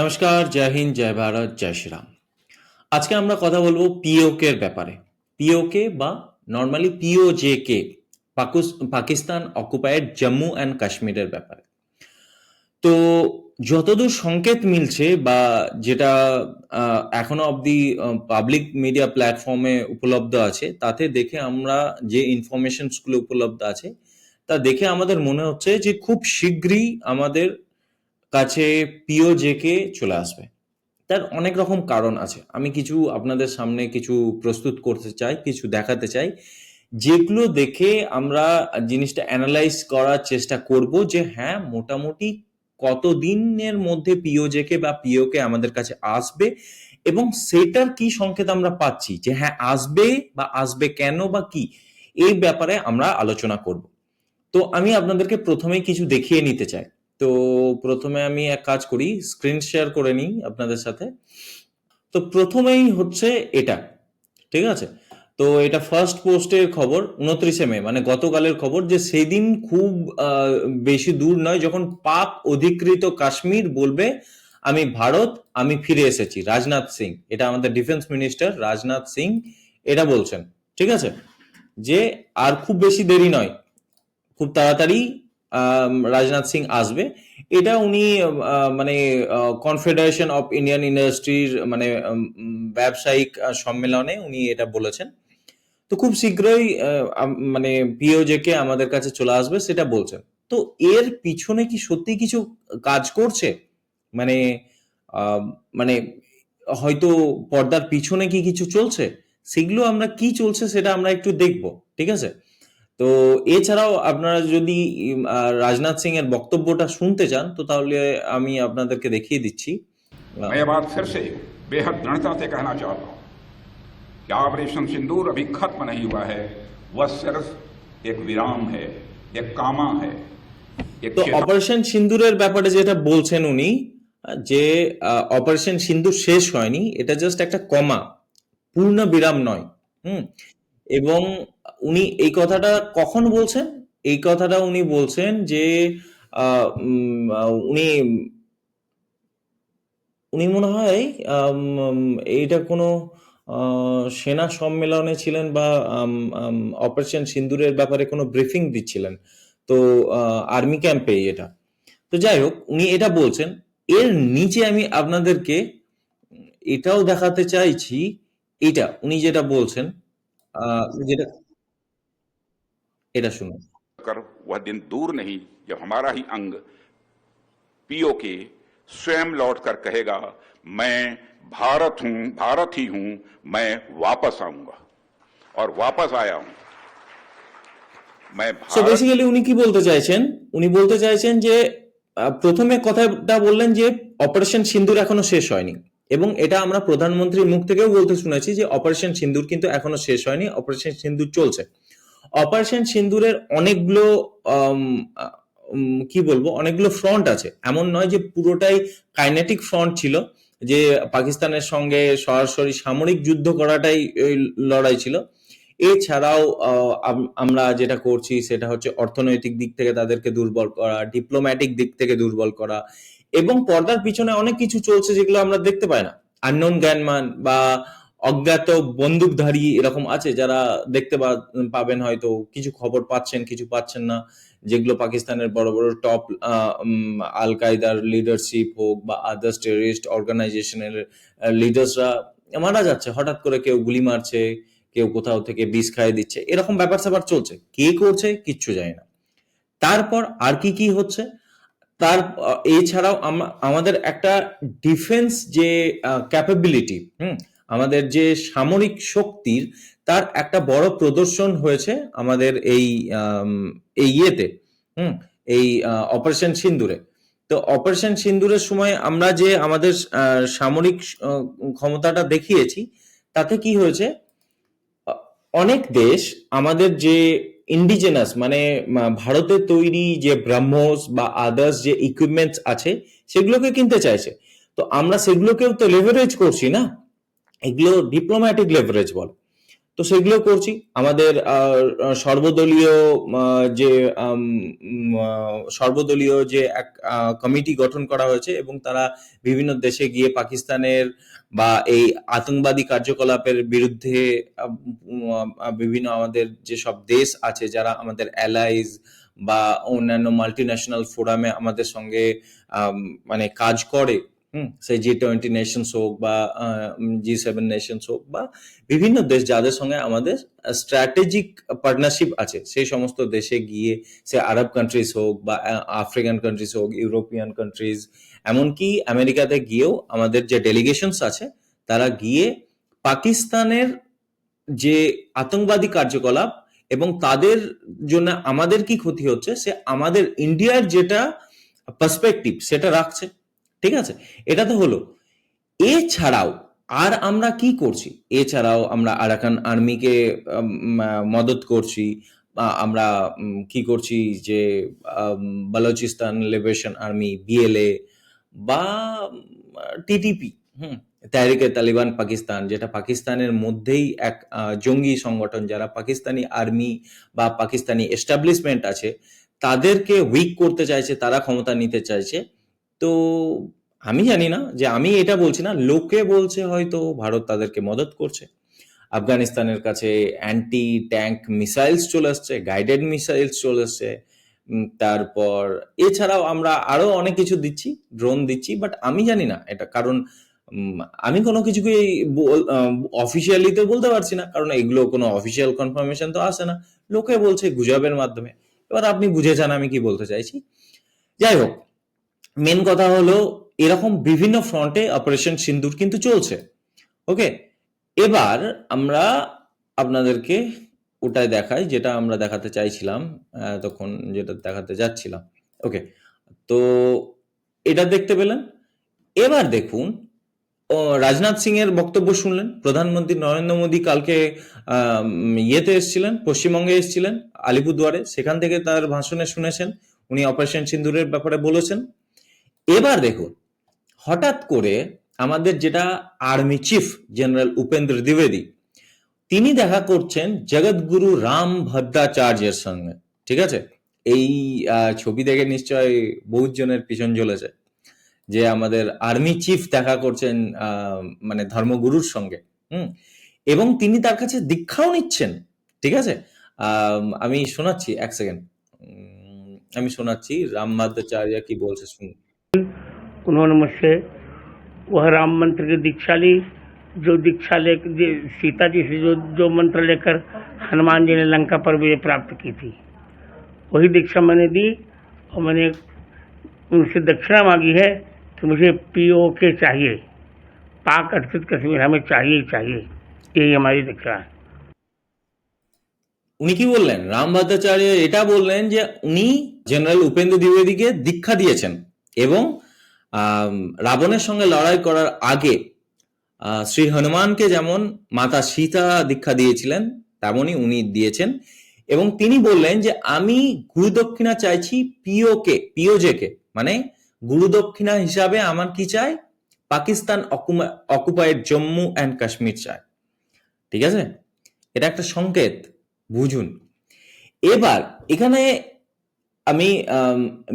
নমস্কার, জয় হিন্দ, জয় ভারত, জয় শ্রীরাম। আজকে আমরা কথা বলব পিওকে এর ব্যাপারে। পিওকে বা normally POJK Pakistan occupied Jammu and কাশ্মীরের ব্যাপারে। তো যতদূর সংকেত মিলছে বা যেটা এখনও অবধি পাবলিক মিডিয়া প্ল্যাটফর্মে উপলব্ধ আছে, তাতে দেখে আমরা যে ইনফরমেশনসগুলো উপলব্ধ আছে, তা দেখে আমাদের মনে হচ্ছে যে খুব শীঘ্রই আমাদের কাছে পিওজেকে চলে আসবে। তার অনেক রকম কারণ আছে। আমি কিছু আপনাদের সামনে কিছু প্রস্তুত করতে চাই, কিছু দেখাতে চাই। যেগুলো দেখে আমরা জিনিসটা অ্যানালাইজ করার চেষ্টা করব যে হ্যাঁ মোটামুটি কত দিনের মধ্যে পিওজেকে বা পিওকে আমাদের কাছে আসবে এবং সেটার কি সংকেত আমরা পাচ্ছি যে হ্যাঁ আসবে বা আসবে কেন বা কি, এই ব্যাপারে আমরা আলোচনা করব। তো আমি আপনাদেরকে প্রথমেই কিছু দেখিয়ে নিতে চাই। তো প্রথমে আমি এক কাজ করি স্ক্রিন শেয়ার করে নিই আপনাদের সাথে। তো প্রথমেই হচ্ছে এটা, ঠিক আছে? তো এটা ফার্স্ট পোস্টের খবর, উনত্রিশে মে মানে গতকালের খবর যে সেদিন খুব বেশি দূর নয়, যখন পাক অধিকৃত কাশ্মীর বলবে, আমি ভারত, আমি ফিরে এসেছি। রাজনাথ সিং, এটা আমাদের ডিফেন্স মিনিস্টার রাজনাথ সিং, এটা বলছেন, ঠিক আছে? যে আর খুব বেশি দেরি নয়, খুব তাড়াতাড়ি রাজনাথ সিং আসবে। এটা উনি মানে কনফেডারেশন অফ ইন্ডিয়ান ইন্ডাস্ট্রির মানে ব্যবসায়িক সম্মেলনে উনি এটা বলেছেন। তো খুব শীঘ্রই মানে পিওজেকে আমাদের কাছে চলে আসবে, সেটা বলছেন। তো এর পিছনে কি সত্যি কিছু কাজ করছে? মানে মানে হয়তো পর্দার পিছনে কি কিছু চলছে? সেগুলো আমরা কি চলছে সেটা আমরা একটু দেখব, ঠিক আছে? তো এছাড়াও আপনারা যদি উম, আহ, রাজনাথ সিং এর বক্তব্যটা শুনতে চান তো তাহলে আমি আপনাদেরকে দেখিয়ে দিচ্ছি আহ, मैं ये बात फिर से बेहद दृढ़ता से कहना चाहता हूं कि ऑपरेशन सिंदूर अभी खत्म नहीं हुआ है वह सिर्फ एक विराम है एक कामा है एक তো चेतावनी অপারেশন সিন্দুরের ব্যাপারে যেটা বলছেন উনি আহ, যে অপারেশন সিন্দুর শেষ হয়নি এটা জাস্ট একটা কমা পূর্ণ বিরাম নয় হুম এবং উনি এই কথাটা কখন বলছেন? এই কথাটা উনি বলছেন যে উনি উনি মনে হয় এইটা কোনো সেনা সম্মেলনে ছিলেন বা অপারেশন সিন্দুরের ব্যাপারে কোনো ব্রিফিং দিচ্ছিলেন। তো আর্মি ক্যাম্পে এটা। তো যাই হোক, উনি এটা বলছেন। এর নিচে আমি আপনাদেরকে এটাও দেখাতে চাইছি, এটা, উনি যেটা বলছেন আহ, যেটা এটা শুনুন कर वह दिन दूर नहीं जब हमारा ही अंग पीओ के स्वयं लौट कर कहेगा मैं भारत हूं भारत ही हूं मैं वापस आऊंगा और वापस आया हूं मैं সো भारत বেসিক্যালি উনি কি বলতে চাইছেন উনি বলতে চাইছেন যে আহ, প্রথমে কথাটা বললেন যে অপারেশন সিন্দুর এখনো শেষ হয়নি এবং এটা আমরা প্রধানমন্ত্রীর মুখ থেকেও বলতে শুনেছি যে অপারেশন সিন্দুর কিন্তু এখনও শেষ হয়নি, অপারেশন সিন্দুর চলছে। অপারেশন সিন্দুরের অনেকগুলো কি বলব, অনেকগুলো ফ্রন্ট আছে। এমন নয় যে পুরোটাই কাইনেটিক ফ্রন্ট ছিল, যে পাকিস্তানের সঙ্গে সরাসরি সামরিক যুদ্ধ করাটাই লড়াই ছিল। এছাড়াও আমরা যেটা করছি সেটা হচ্ছে অর্থনৈতিক দিক থেকে তাদেরকে দুর্বল করা ডিপ্লোম্যাটিক দিক থেকে দুর্বল করা এবং পর্দার পিছনে অনেক কিছু চলছে যেগুলো আমরা দেখতে পাই না। আননোন জ্ঞানমান বা অজ্ঞাত বন্দুকধারী এরকম আছে যারা দেখতে পাবেন হয়তো, কিছু খবর পাচ্ছেন, কিছু পাচ্ছেন না, যেগুলো পাকিস্তানের বড় বড় টপ আল কায়দার লিডারশিপ হোক বা আদার্স টেরিস্ট অর্গানাইজেশনের লিডার্সরা মারা যাচ্ছে, হঠাৎ করে কেউ গুলি মারছে, কেউ কোথাও থেকে বিষ খাইয়ে দিচ্ছে, এরকম ব্যাপার স্যাপার চলছে। কে করছে? কিচ্ছু জানি না। তারপর আর কি কি হচ্ছে? তার এছাড়াও আমাদের একটা ডিফেন্স যে ক্যাপাবিলিটি হুম, আমাদের যে সামরিক শক্তির, তার একটা বড় প্রদর্শন হয়েছে আমাদের এই এই ইয়েতে, হুম, এই অপারেশন সিন্দুরে। তো অপারেশন সিন্দুরের সময় আমরা যে আমাদের সামরিক ক্ষমতাটা দেখিয়েছি, তাতে কি হয়েছে? অনেক দেশ আমাদের যে ইন্ডিজেনাস মানে ভারতে তৈরি যে ব্রাহ্মস বা আদার্স যে ইকুইপমেন্টস আছে সেগুলোকে কিনতে চাইছে। তো আমরা সেগুলোকেও তো লেভারেজ করছি না? এগুলো ডিপ্লোম্যাটিক লেভারেজ বল। তো সেগুলো করছি। আমাদের সর্বদলীয় যে সর্বদলীয় যে এক কমিটি গঠন করা হয়েছে এবং তারা বিভিন্ন দেশে গিয়ে পাকিস্তানের বা এই আতঙ্কবাদী কার্যকলাপের বিরুদ্ধে বিভিন্ন আমাদের যে সব দেশ আছে যারা আমাদের অ্যালাইজ বা অন্যান্য মাল্টিন্যাশনাল ফোরামে আমাদের সঙ্গে মানে কাজ করে সেই জি টোয়েন্টি নেশনস হোক বা জি সেভেন নেশনস হোক বা বিভিন্ন দেশ যাদের সঙ্গে আমাদের স্ট্র্যাটেজিক পার্টনারশিপ আছে, সেই সমস্ত দেশে গিয়ে সে আরব কান্ট্রিজ হোক বা আফ্রিকান কান্ট্রিজ হোক ইউরোপিয়ান কান্ট্রিজ এমনকি আমেরিকাতে গিয়েও আমাদের যে ডেলিগেশনস আছে, তারা গিয়ে পাকিস্তানের যে আতঙ্কবাদী কার্যকলাপ এবং তাদের জন্য আমাদের কি ক্ষতি হচ্ছে, সে আমাদের ইন্ডিয়ার যেটা পার্সপেক্টিভ সেটা রাখছে। ঠিক আছে? এটা তো হলো। এছাড়াও আর আমরা কি করছি? এছাড়াও আমরা আরাকান আর্মিকে মদত করছি। আমরা কি করছি যে বালুচিস্তান লিবারেশন আর্মি, বিএলএ বা টিটিপি, হুম, তাহরিকে তালিবান পাকিস্তান, যেটা পাকিস্তানের মধ্যেই এক জঙ্গি সংগঠন, যারা পাকিস্তানি আর্মি বা পাকিস্তানি এস্টাবলিশমেন্ট আছে, তাদেরকে উইক করতে চাইছে, তারা ক্ষমতা নিতে চাইছে। তো আমি জানি না যে আমি এটা বলছি না লোকে বলছে হয়তো ভারত তাদেরকে মদত করছে। আফগানিস্তানের কাছে অ্যান্টি ট্যাঙ্ক মিসাইলস চলে আসছে গাইডেড মিসাইলস চলে আসছে তারপর এছাড়াও আমরা আরও অনেক কিছু দিচ্ছি ড্রোন দিচ্ছি বাট আমি জানি না এটা কারণ আমি কোনো কিছুকে অফিসিয়ালি তো বলতে পারছি না কারণ এগুলো কোনো অফিসিয়াল কনফার্মেশন তো আসে না। লোকে বলছে গুজবের মাধ্যমে। এবার আপনি বুঝে যান আমি কি বলতে চাইছি। যাই হোক মেন কথা হলো, এরকম বিভিন্ন ফ্রন্টে অপারেশন সিন্দুর কিন্তু চলছে। ওকে এবার আমরা আপনাদেরকে ওটাই দেখাই, যেটা আমরা দেখাতে চাইছিলাম তখন যেটা দেখাতে যাচ্ছিলাম। ওকে তো এটা দেখতে পেলেন। এবার দেখুন রাজনাথ সিং এর বক্তব্য শুনলেন। প্রধানমন্ত্রী নরেন্দ্র মোদী কালকে ইয়েতে এসেছিলেন, পশ্চিমবঙ্গে এসেছিলেন, আলিপুরদুয়ারে। সেখান থেকে তার ভাষণে শুনেছেন। উনি অপারেশন সিন্দুরের ব্যাপারে বলেছেন। এবার দেখুন, হঠাৎ করে আমাদের যেটা আর্মি চিফ জেনারেল উপেন্দ্র দ্বিবেদী, তিনি দেখা করছেন জগৎগুরু রাম ভদ্রাচার্যের সঙ্গে, ঠিক আছে? এই ছবি দেখে নিশ্চয় বহুত জনের পিছন জ্বলেছে যে আমাদের আর্মি চিফ দেখা করছেন মানে ধর্মগুরুর সঙ্গে, হুম? এবং তিনি তার কাছে দীক্ষাও নিচ্ছেন, ঠিক আছে? আমি শোনাচ্ছি, এক সেকেন্ড আমি শোনাচ্ছি, রাম ভদ্রাচার্য কি বলছে শুনুন। उन्होंने मुझसे वह राम मंत्र की दीक्षा ली जो दीक्षा ले जे- सीता जी से जो जो मंत्र लेकर हनुमान जी ने लंका पर विजय प्राप्त की थी वही दीक्षा मैंने दी और मैंने उनसे दक्षिणा मांगी है कि मुझे पीओ के चाहिए पाक अधिकृत कश्मीर हमें चाहिए ही चाहिए यही हमारी दीक्षा है উনি কি বললেন রাম ভদ্রাচার্য এটা বললেন যে উনি জেনারেল উপেন্দ্র দ্বিবেদীকে দীক্ষা দিয়েছেন এবং আম, রাবণের সঙ্গে লড়াই করার আগে শ্রী হনুমানকে যেমন মাতা সীতা দীক্ষা দিয়েছিলেন, তেমনই উনি দিয়েছেন। এবং তিনি বললেন যে, আমি গুরুদক্ষিণা চাইছি পিওকে, পিওজেকে। মানে গুরুদক্ষিণা হিসাবে আমার কি চাই? পাকিস্তান অকুপাইড জম্মু অ্যান্ড কাশ্মীর চাই। ঠিক আছে? এটা একটা সংকেত, বুঝুন। এবার, এখানে আমি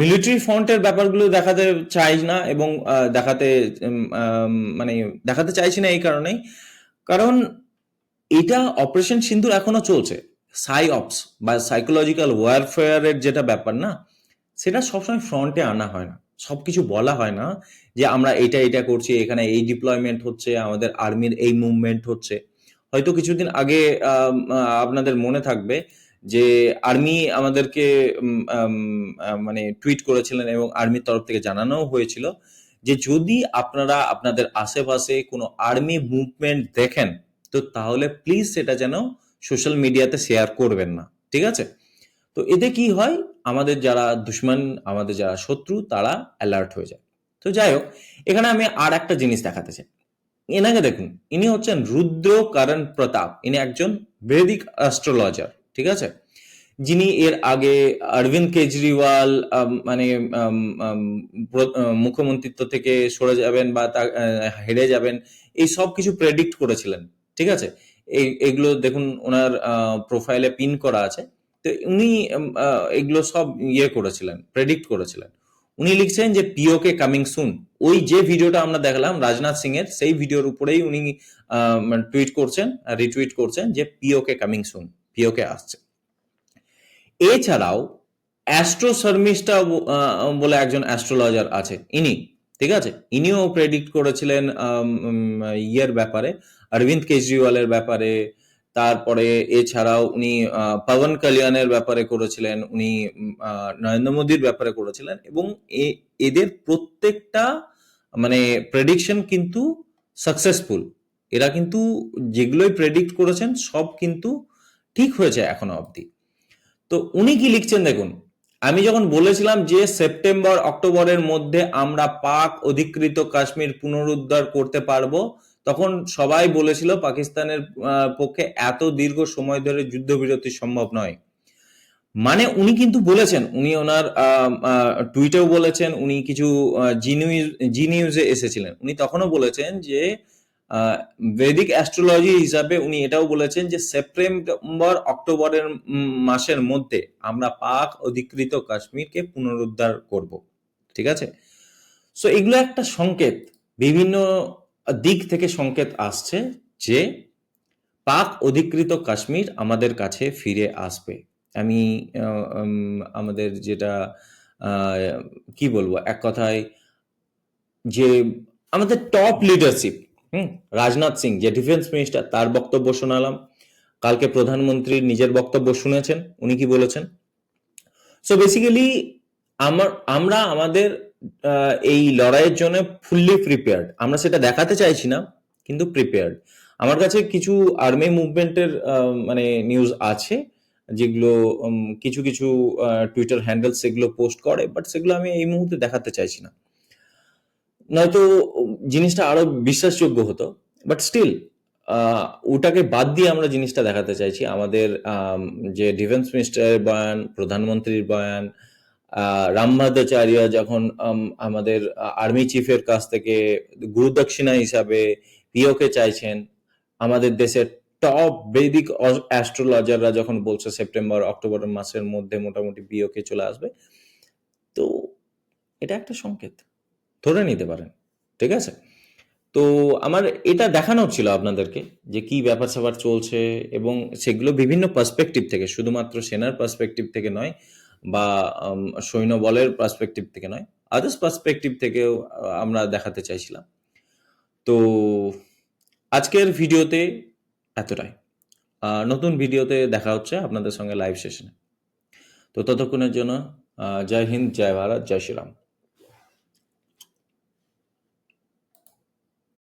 মিলিটারি ফ্রন্টের ব্যাপারগুলো দেখাতে চাই না এবং দেখাতে মানে দেখাতে চাইছি না এই কারণেই। কারণ এটা অপারেশন সিন্ধুর এখনও চলছে। সাই অপস বা সাইকোলজিক্যাল ওয়ারফেয়ারের যেটা ব্যাপার না, সেটা সবসময় ফ্রন্টে আনা হয় না। সবকিছু বলা হয় না যে আমরা এটা এটা করছি, এখানে এই ডিপ্লয়মেন্ট হচ্ছে, আমাদের আর্মির এই মুভমেন্ট হচ্ছে। হয়তো কিছুদিন আগে আপনাদের মনে থাকবে যে আর্মি আমাদেরকে মানে টুইট করেছিলেন এবং আর্মির তরফ থেকে জানানো হয়েছিল যে যদি আপনারা আপনাদের আশেপাশে কোনো আর্মি মুভমেন্ট দেখেন, তো তাহলে প্লিজ সেটা যেন সোশ্যাল মিডিয়াতে শেয়ার করবেন না, ঠিক আছে? তো এতে কি হয়, আমাদের যারা দুশ্মন, আমাদের যারা শত্রু, তারা অ্যালার্ট হয়ে যায়। তো যাই হোক, এখানে আমি আর একটা জিনিস দেখাতে চাই। এনাকে দেখুন, ইনি হচ্ছেন রুদ্র করণ প্রতাপ। ইনি একজন বেদিক অ্যাস্ট্রোলজার ঠিক আছে? যিনি এর আগে অরবিন্দ কেজরিওয়াল মানে মুখ্যমন্ত্রিত্ব থেকে সরে যাবেন বা তা হেরে যাবেন, এই সব কিছু প্রেডিক্ট করেছিলেন, ঠিক আছে? এই- এগুলো দেখুন, ওনার প্রোফাইলে পিন করা আছে। তো উনি এগুলো সব ইয়ে করেছিলেন প্রেডিক্ট করেছিলেন। উনি লিখছেন যে পিওকে কামিং সুন ওই যে ভিডিওটা আমরা দেখলাম, রাজনাথ সিং এর সেই ভিডিওর উপরেই উনি টুইট করছেন রিটুইট করছেন যে পিওকে কামিং সুন পিওকে আসছে। এছাড়াও অ্যাস্ট্রো শর্মিষ্ঠা বলে একজন অ্যাস্ট্রোলজার আছে ইনি, ঠিক আছে? ইনিও প্রেডিক্ট করেছিলেন ইয়ের ব্যাপারে, অরবিন্দ কেজরিওয়ালের ব্যাপারে। তারপরে এছাড়াও উনি পবন কল্যাণের ব্যাপারে করেছিলেন, উনি নরেন্দ্র মোদীর ব্যাপারে করেছিলেন। এবং এদের প্রত্যেকটা মানে প্রেডিকশন কিন্তু সাকসেসফুল এরা কিন্তু যেগুলোই প্রেডিক্ট করেছেন, সব কিন্তু ঠিক হয়েছে এখনও অবধি। তো উনি কি লিখছেন দেখুন, আমি যখন বলেছিলাম যে সেপ্টেম্বর, অক্টোবরের মধ্যে আমরা পাক অধিকৃত কাশ্মীর পুনরুদ্ধার করতে পারব, তখন সবাই বলেছিল পাকিস্তানের পক্ষে এত দীর্ঘ সময় ধরে যুদ্ধবিরতি সম্ভব নয়। মানে উনি কিন্তু বলেছেন, উনি ওনার টুইটেও বলেছেন, উনি কিছু জি নিউজ এসেছিলেন। উনি তখনও বলেছেন যে বৈদিক অ্যাস্ট্রোলজি হিসাবে উনি এটাও বলেছেন যে সেপ্টেম্বর অক্টোবরের মাসের মধ্যে আমরা পাক অধিকৃত কাশ্মীরকে পুনরুদ্ধার করব। ঠিক আছে? সো এগুলো একটা সংকেত। বিভিন্ন দিক থেকে সংকেত আসছে যে পাক অধিকৃত কাশ্মীর আমাদের কাছে ফিরে আসবে। আমি আমাদের যেটা কি বলব, এক কথায় যে আমাদের টপ লিডারশিপ হুম? রাজনাথ সিং, যে ডিফেন্স মিনিস্টার তার বক্তব্য শোনালাম। কালকে প্রধানমন্ত্রীর নিজের বক্তব্য শুনেছেন, উনি কি বলেছেন? সো বেসিক্যালি আমার, আমরা আমাদের এই লড়াইয়ের জন্য ফুললি প্রিপেয়ার্ড আমরা সেটা দেখাতে চাইছি না, কিন্তু প্রিপেয়ার্ড আমার কাছে কিছু আর্মি মুভমেন্টের মানে নিউজ আছে, যেগুলো কিছু কিছু টুইটার হ্যান্ডেল সেগুলো পোস্ট করে বাট সেগুলো আমি এই মুহূর্তে দেখাতে চাইছি না। নয়তো জিনিসটা আরও বিশ্বাসযোগ্য হতো। বাট স্টিল ওটাকে বাদ দিয়ে আমরা জিনিসটা দেখাতে চাইছি। আমাদের যে ডিফেন্স মিনিস্টারের বয়ান প্রধানমন্ত্রীর বয়ান আহ, রামভাদ্রাচার্য যখন আমাদের আর্মি চিফের কাছ থেকে গুরুদক্ষিণা হিসাবে পিওকে চাইছেন আমাদের দেশের টপ বৈদিক অ্যাস্ট্রোলজাররা যখন বলছে সেপ্টেম্বর অক্টোবর মাসের মধ্যে মোটামুটি পিওকে চলে আসবে। তো এটা একটা সংকেত। ধরে নিতে পারেন। ঠিক আছে? তো আমার এটা দেখানোর ছিল আপনাদেরকে যে কি ব্যাপার স্যাপার চলছে এবং সেগুলো বিভিন্ন পার্সপেক্টিভ থেকে শুধুমাত্র সেনার পার্সপেক্টিভ থেকে নয় বা উম, সৈন্য বলের পার্সপেক্টিভ থেকে নয় আদার্স পার্সপেক্টিভ থেকেও আমরা দেখাতে চাইছিলাম। তো আজকের ভিডিওতে এতটাই। নতুন ভিডিওতে দেখা হচ্ছে আপনাদের সঙ্গে লাইভ সেশনে তো ততক্ষণের জন্য জয় হিন্দ জয় ভারত জয় শ্রীরাম।